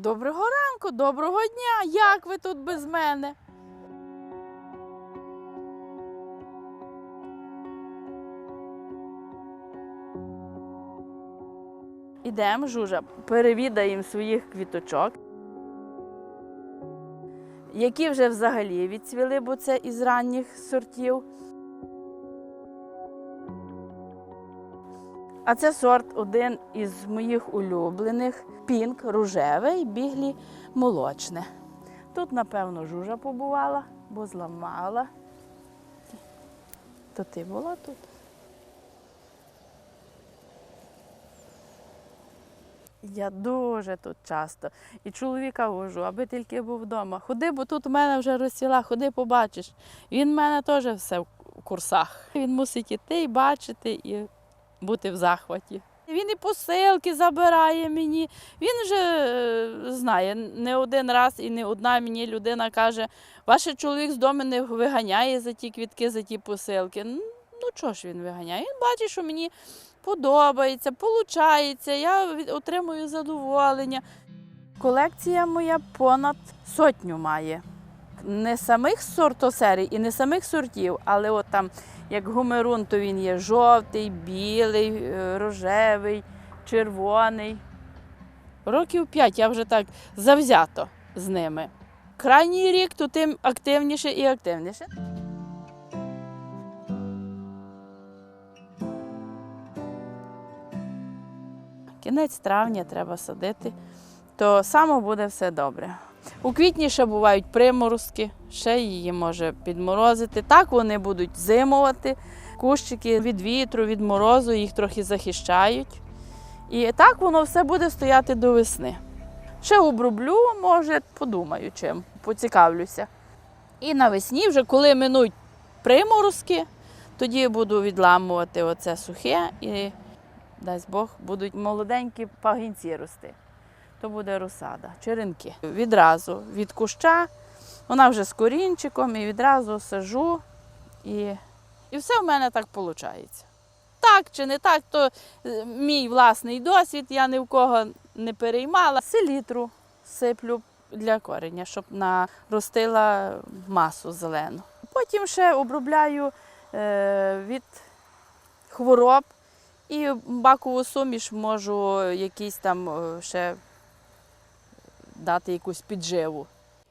Доброго ранку, доброго дня! Як ви тут без мене? Ідемо, Жужа, перевідаємо своїх квіточок, які вже взагалі відцвіли, бо це із ранніх сортів. А це сорт один із моїх улюблених пінк рожевий, біглі молочне. Тут, напевно, жужа побувала, бо зламала. То ти була тут? Я дуже тут часто. І чоловіка вожу, аби тільки був вдома. Ходи, бо тут у мене вже розсіла, ходи побачиш. Він в мене теж все в курсах. Він мусить іти і бачити, і бути в захваті. Він і посилки забирає мені. Він вже е, знає, не один раз і не одна мені людина каже, ваш чоловік з дому не виганяє за ті квітки, за ті посилки. Ну чого ж він виганяє? Він бачить, що мені подобається, получається, я отримую задоволення. Колекція моя понад сотню має. Не самих сортосерій і не самих сортів, але от там, як гумерун, то він є жовтий, білий, е, рожевий, червоний. Років п'ять я вже так завзято з ними. Крайній рік, то тим активніше і активніше. Кінець травня треба садити, то само буде все добре. У квітні ще бувають приморозки, ще її може підморозити. Так вони будуть зимувати. Кущики від вітру, від морозу їх трохи захищають. І так воно все буде стояти до весни. Ще оброблю, може, подумаю чим, поцікавлюся. І навесні, вже коли минуть приморозки, тоді буду відламувати оце сухе і, дасть Бог, будуть молоденькі пагінці рости. То буде розсада, черенки. Відразу від куща, вона вже з корінчиком, і відразу сажу. І, і все в мене так виходить. Так чи не так, то е, мій власний досвід, я ні в кого не переймала. Селітру сиплю для корення, щоб наростила масу зелену. Потім ще обробляю е, від хвороб і бакову суміш можу якісь там е, ще дати якусь підживу.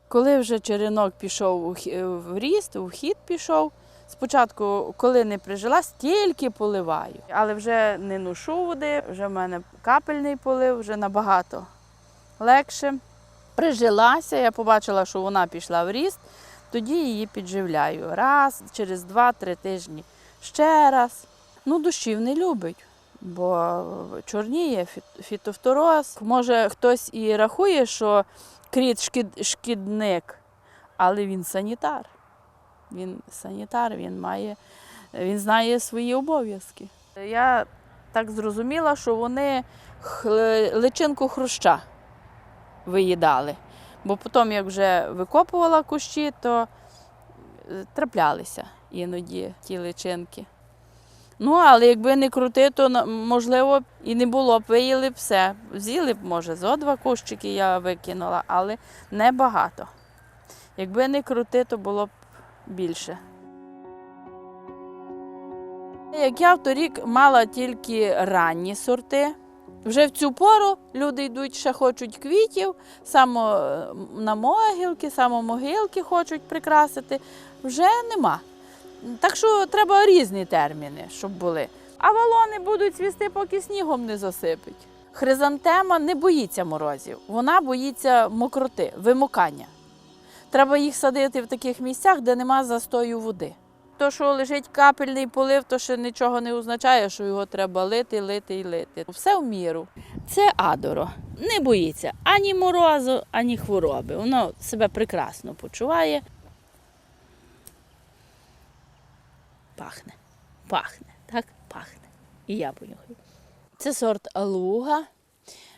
Коли вже черенок пішов в ріст, у хід пішов, спочатку, коли не прижилась, тільки поливаю. Але вже не ношу води, вже в мене капельний полив, вже набагато легше. Прижилася, я побачила, що вона пішла в ріст, тоді її підживляю. Раз, через два-три тижні ще раз. Ну, дощів не любить, бо чорніє фіт- фітофтороз. Може, хтось і рахує, що кріт шкід, шкідник, але він санітар. Він санітар, він має, він знає свої обов'язки. Я так зрозуміла, що вони личинку хруща виїдали. Бо потім, як вже викопувала кущі, то е, траплялися іноді ті личинки. Ну, але якби не крути, то можливо і не було б, виїли б все. З'їли б, може, зо два кущики я викинула, але не багато. Якби не крути, то було б більше. Як я в торік мала тільки ранні сорти. Вже в цю пору люди йдуть, ще хочуть квітів, само е, на могилки, самомогилки хочуть прикрасити. Вже нема. Так що треба різні терміни, щоб були. А валони будуть цвісти, поки снігом не засипить. Хризантема не боїться морозів, вона боїться мокроти, вимокання. Треба їх садити в таких місцях, де нема застою води. То, що лежить капельний полив, то ще нічого не означає, що його треба лити, лити і лити. Все в міру. Це адоро. Не боїться ані морозу, ані хвороби. Воно себе прекрасно почуває. Пахне, пахне, так пахне. І я понюхаю. Це сорт алуга.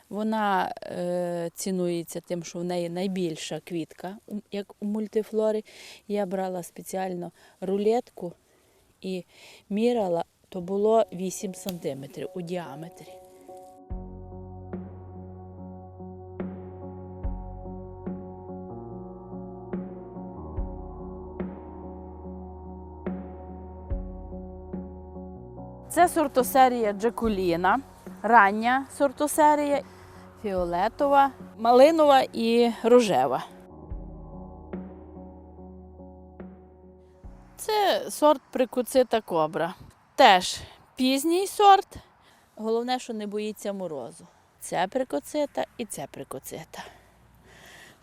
Вона е, цінується тим, що в неї найбільша квітка, як у мультифлори. Я брала спеціально рулетку і міряла, то було 8 см у діаметрі. Це сортосерія Джакуліна, рання сортосерія, фіолетова, малинова і рожева. Це сорт прикуцита кобра. Теж пізній сорт. Головне, що не боїться морозу. Це прикоцита і це прикоцита.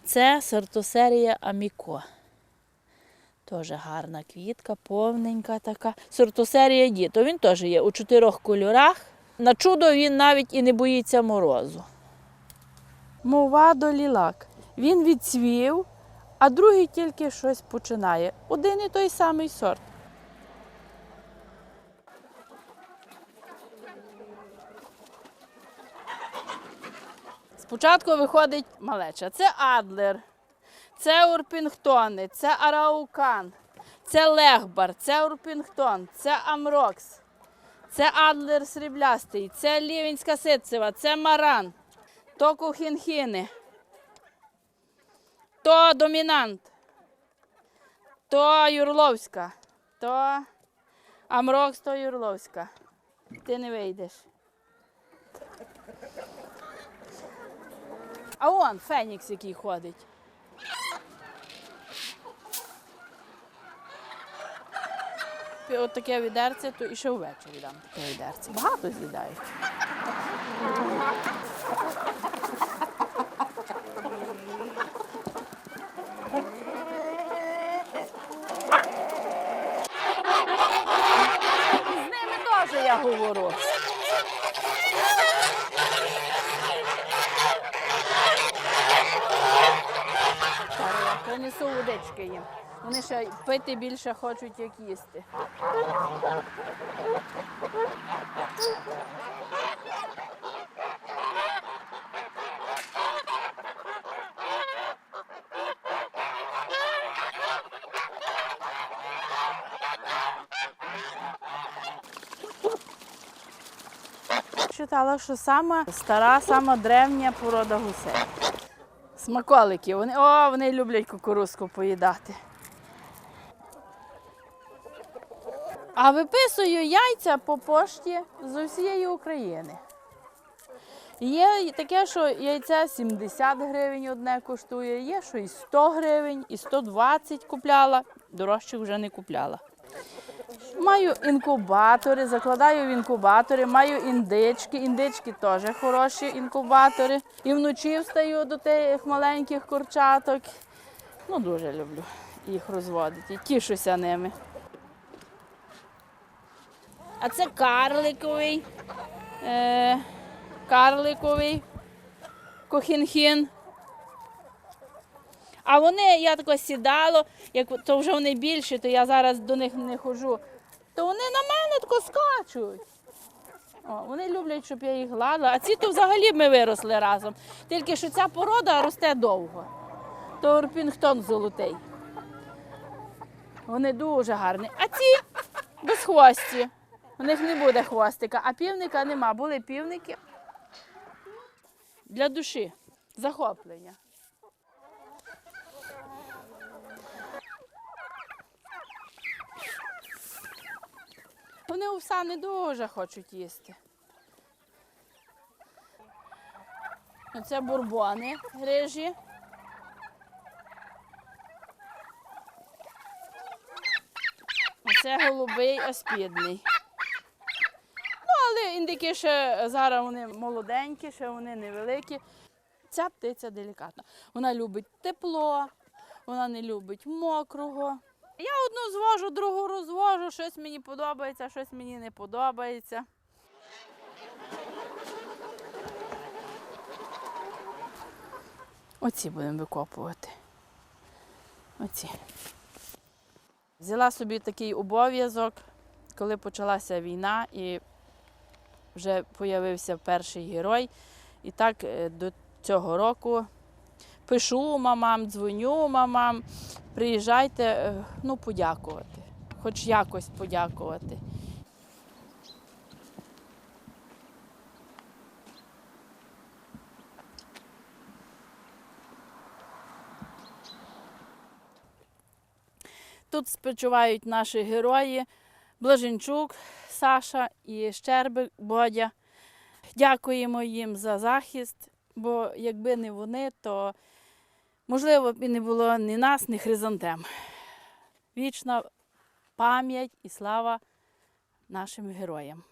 Це сортосерія Аміко. Теж гарна квітка, повненька така. Сортосерія діто. Він теж є у чотирьох кольорах. На чудо він навіть і не боїться морозу. Мовадо лілак. Він відцвів, а другий тільки щось починає. Один і той самий сорт. Спочатку виходить малеча. Це Адлер, це Урпінгтони, це Араукан, це Лехбар, це Урпінгтон, це Амрокс, це Адлер сріблястий, це Лівінська ситцева, це Маран, то Кухінхіни, то Домінант, то Юрловська, то Амрокс, то Юрловська. Ти не вийдеш. А он Фенікс, який ходить. От таке відерце, то і ще ввечері дам таке відерце. Багато з'їдають. З ними теж я говорю. Принесу водички їм. Вони ще пити більше хочуть, як їсти. Читала, що сама стара, сама древня порода гусей. Смаколики. Вони, о, вони люблять кукурузку поїдати. А виписую яйця по пошті з усієї України. Є таке, що яйця 70 гривень одне коштує, є, що і 100 гривень, і 120 купляла, дорожчих вже не купляла. Маю інкубатори, закладаю в інкубатори, маю індички. Індички теж хороші інкубатори. І вночі встаю до тих маленьких курчаток. Ну, дуже люблю їх розводити. Тішуся ними. А це карликовий. Е, карликовий кохінхін. А вони, я тако сідало, як то вже вони більші, то я зараз до них не ходжу. То вони на мене тако скачуть. О, вони люблять, щоб я їх гладила. А ці то взагалі ми виросли разом. Тільки що ця порода росте довго. То Орпінгтон золотий. Вони дуже гарні. А ці безхвості. У них не буде хвостика, а півника нема. Були півники для душі, захоплення. Вони овса не дуже хочуть їсти. Оце бурбони рижі. Оце голубий оспідний. Індики ще зараз вони молоденькі, ще вони невеликі. Ця птиця делікатна. Вона любить тепло, вона не любить мокрого. Я одну звожу, другу розвожу, щось мені подобається, щось мені не подобається. Оці будемо викопувати. Оці. Взяла собі такий обов'язок, коли почалася війна і вже з'явився перший герой. І так е, до цього року пишу мамам, дзвоню мамам, приїжджайте, е, ну, подякувати, хоч якось подякувати. Тут спочивають наші герої, Блаженчук Саша і Щербик Бодя. Дякуємо їм за захист, бо якби не вони, то можливо б і не було ні нас, ні хризантем. Вічна пам'ять і слава нашим героям.